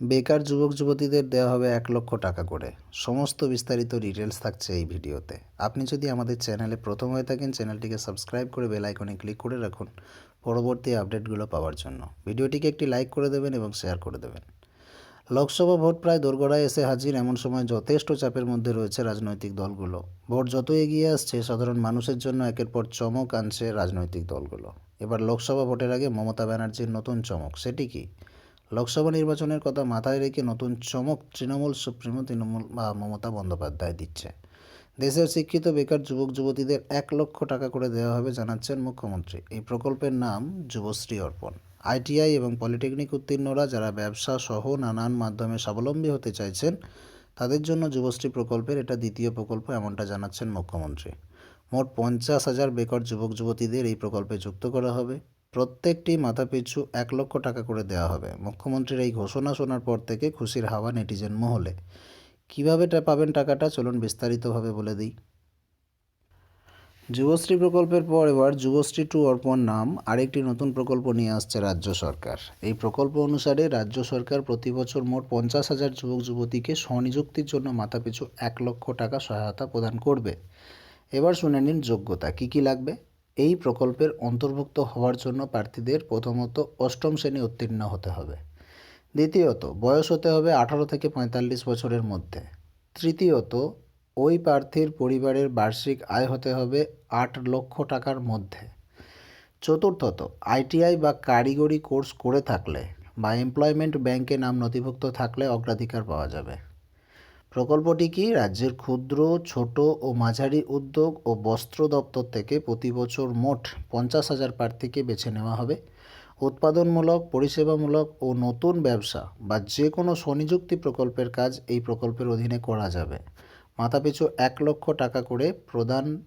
বেকার যুবক যুবতীদের দেওয়া হবে এক লক্ষ টাকা করে। সমস্ত বিস্তারিত ডিটেলস থাকছে এই ভিডিওতে। আপনি যদি আমাদের চ্যানেলে প্রথম হয়ে থাকেন, চ্যানেলটিকে সাবস্ক্রাইব করে বেল আইকনে ক্লিক করে রাখুন পরবর্তী আপডেটগুলো পাওয়ার জন্য। ভিডিওটিকে একটি লাইক করে দেবেন এবং শেয়ার করে দেবেন। লোকসভা ভোট প্রায় দোরগোড়ায় এসে হাজির, এমন সময় যথেষ্ট চাপের মধ্যে রয়েছে রাজনৈতিক দলগুলো। ভোট যত এগিয়ে আসছে, সাধারণ মানুষের জন্য একের পর চমক আনছে রাজনৈতিক দলগুলো। এবার লোকসভা ভোটের আগে মমতা ব্যানার্জির নতুন চমক, সেটি কি? লোকসভা নির্বাচনের কথা মাথায় রেখে নতুন চমক তৃণমূল সুপ্রিমো তৃণমূল বা মমতা বন্দ্যোপাধ্যায় দিচ্ছে। দেশের শিক্ষিত বেকার যুবক যুবতীদের এক লক্ষ টাকা করে দেওয়া হবে জানাচ্ছেন মুখ্যমন্ত্রী। এই প্রকল্পের নাম যুবশ্রী অর্পণ। আইটিআই এবং পলিটেকনিক উত্তীর্ণরা যারা ব্যবসা সহ নানান মাধ্যমে স্বাবলম্বী হতে চাইছেন, তাদের জন্য যুবশ্রী প্রকল্পের এটা দ্বিতীয় প্রকল্প এমনটা জানাচ্ছেন মুখ্যমন্ত্রী। মোট পঞ্চাশ হাজার বেকার যুবক যুবতীদের এই প্রকল্পে যুক্ত করা হবে। প্রত্যেকটি মাথাপিছু এক লক্ষ টাকা করে দেওয়া হবে। মুখ্যমন্ত্রীর এই ঘোষণা শোনার পর থেকে খুশির হাওয়া নেটিজেন মহলে। কীভাবে পাবেন টাকাটা চলুন বিস্তারিতভাবে বলে দিই। যুবশ্রী প্রকল্পের পর এবার যুবশ্রী টু অর্পণ নাম আরেকটি নতুন প্রকল্প নিয়ে আসছে রাজ্য সরকার। এই প্রকল্প অনুসারে রাজ্য সরকার প্রতি বছর মোট পঞ্চাশ হাজার যুবক যুবতীকে স্বনিযুক্তির জন্য মাথাপিছু এক লক্ষ টাকা সহায়তা প্রদান করবে। এবার শুনে নিন যোগ্যতা, কী কী লাগবে? এই প্রকল্পের অন্তর্ভুক্ত হওয়ার জন্য প্রার্থীদের প্রথমত অষ্টম শ্রেণি উত্তীর্ণ হতে হবে। দ্বিতীয়ত, বয়স হতে হবে আঠারো থেকে পঁয়তাল্লিশ বছরের মধ্যে। তৃতীয়ত, ওই প্রার্থীর পরিবারের বার্ষিক আয় হতে হবে আট লক্ষ টাকার মধ্যে। চতুর্থত, আইটিআই বা কারিগরি কোর্স করে থাকলে বা এমপ্লয়মেন্ট ব্যাংকে নাম নথিভুক্ত থাকলে অগ্রাধিকার পাওয়া যাবে। প্রকল্পটি কি রাজ্যের ক্ষুদ্র, ছোট ও মাঝারি উদ্যোগ ও বস্ত্র দপ্তর থেকে প্রতি বছর মোট পঞ্চাশ হাজার প্রার্থীকে বেছে নেওয়া হবে? উৎপাদনমূলক, পরিষেবামূলক ও নতুন ব্যবসা বা যে কোনো স্বনিযুক্তি প্রকল্পের কাজ এই প্রকল্পের অধীনে করা যাবে। মাথাপিছু এক লক্ষ টাকা করে প্রদান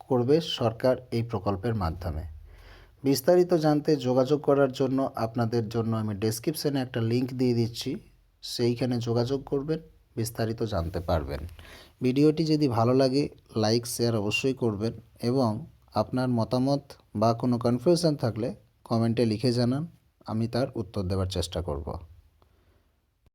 করবে সরকার এই প্রকল্পের মাধ্যমে। বিস্তারিত জানতে যোগাযোগ করার জন্য আপনাদের জন্য আমি ডেসক্রিপশানে একটা লিংক দিয়ে দিচ্ছি। সেইখানে যোগাযোগ করবেন। বিস্তারিত জানতে পারবেন। ভিডিওটি যদি ভালো লাগে, লাইক, শেয়ার অবশ্যই করবেন এবং আপনার মতামত বা কোনো কনফিউশন থাকলে কমেন্টে লিখে জানান, আমি তার উত্তর দেওয়ার চেষ্টা করব।